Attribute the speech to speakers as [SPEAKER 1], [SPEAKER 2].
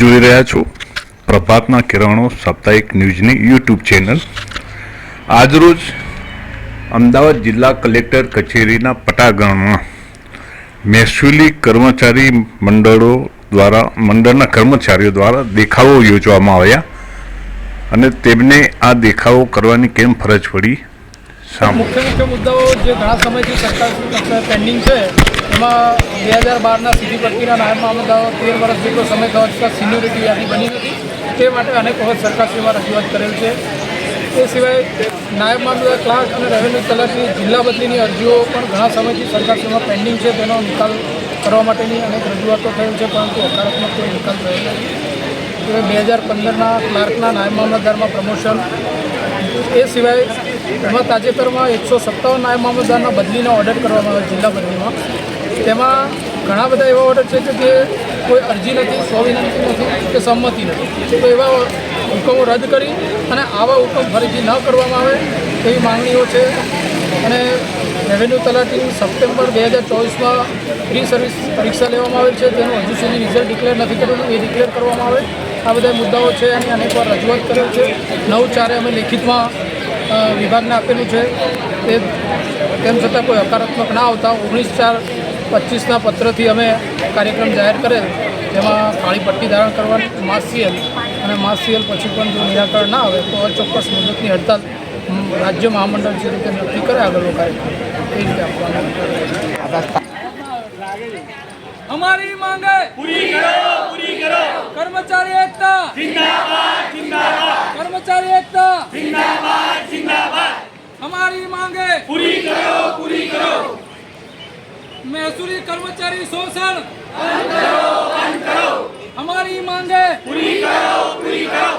[SPEAKER 1] જોઈ રહ્યા છો પ્રભાતના કિરણો સાપ્તાહિક ન્યૂઝની યુટ્યુબ ચેનલ. આજરોજ અમદાવાદ જિલ્લા કલેક્ટર કચેરીના પટાગણમાં મહેસૂલી કર્મચારી મંડળો દ્વારા, મંડળના કર્મચારીઓ દ્વારા દેખાવો યોજવામાં આવ્યા અને તેમને આ દેખાવો કરવાની કેમ ફરજ પડી?
[SPEAKER 2] મુખ્ય મુખ્ય મુદ્દાઓ જે ઘણા સમયથી સરકાર પેન્ડિંગ છે, એમાં બે હજાર બારના સીધી પટ્ટીના નાયબ મામલતદારો તેર વર્ષ જેટલો સમય થવા છતાં સિન્યોરિટી યાદી બની નથી. તે માટે અનેક વખત સરકારશ્રીમાં રજૂઆત કરેલ છે. તે સિવાય નાયબ મામલતદાર ક્લાર્ક અને રેવન્યુ તલાટની જિલ્લા બદલીની અરજીઓ પણ ઘણા સમયથી સરકાર સેવા પેન્ડિંગ છે. તેનો નિકાલ કરવા માટેની અનેક રજૂઆતો થયેલ છે, પરંતુ હકારાત્મક કોઈ નિકાલ થયો નથી. બે હજાર પંદરના ક્લાર્કના નાયબ મામલતદારમાં પ્રમોશન એ સિવાય એમાં તાજેતરમાં એકસો સત્તાવન નાયબ મામલતદારના બદલીનો ઓર્ડર કરવામાં આવ્યો જિલ્લા બદલીમાં. તેમાં ઘણા બધા એવા ઓર્ડર છે કે જે કોઈ અરજી નથી, સ્વવિનંતી નથી કે સંમતિ નથી. તો એવા હુકમો રદ કરી અને આવા હુકમ ફરીથી ન કરવામાં આવે તેવી માંગણીઓ છે. અને રેવન્યુ તલાટી સપ્ટેમ્બર બે હજાર ચોવીસમાં પ્રી સર્વિસ પરીક્ષા લેવામાં આવેલ છે. તેનું હજુ સુધી રિઝલ્ટ ડિક્લેર નથી કરેલું. એ ડિક્લેર કરવામાં આવે. આ બધા મુદ્દાઓ છે એની અનેકવાર રજૂઆત કરેલ છે. નવ ચારે અમે લેખિતમાં વિભાગને આપેલું છે. તે તેમ છતાં કોઈ હકારાત્મક ના આવતા ઓગણીસ ચાર પચીસના પત્રથી અમે કાર્યક્રમ જાહેર કરેલ તેમાં કાળી પટ્ટી ધારણ કરવાની માસિયલ અને માસિયલ પછી પણ જો નિરાકરણ ના આવે તો અચોક્કસ મુદતની હડતાલ રાજ્ય મહામંડળ જે રીતે નક્કી કરે આગળનો કાર્યક્રમ. એ રીતે આપવાનો
[SPEAKER 3] અમારી માંગે પૂરી કરો પૂરી કરો. કર્મચારી એકતા જિંદાબાદ જિંદાબાદ કર્મચારી એકતા જિંદાબાદ हमारी मांगे पूरी करो पूरी करो महसूरी कर्मचारी शोषण बंद करो बंद करो हमारी मांगे पूरी करो पूरी करो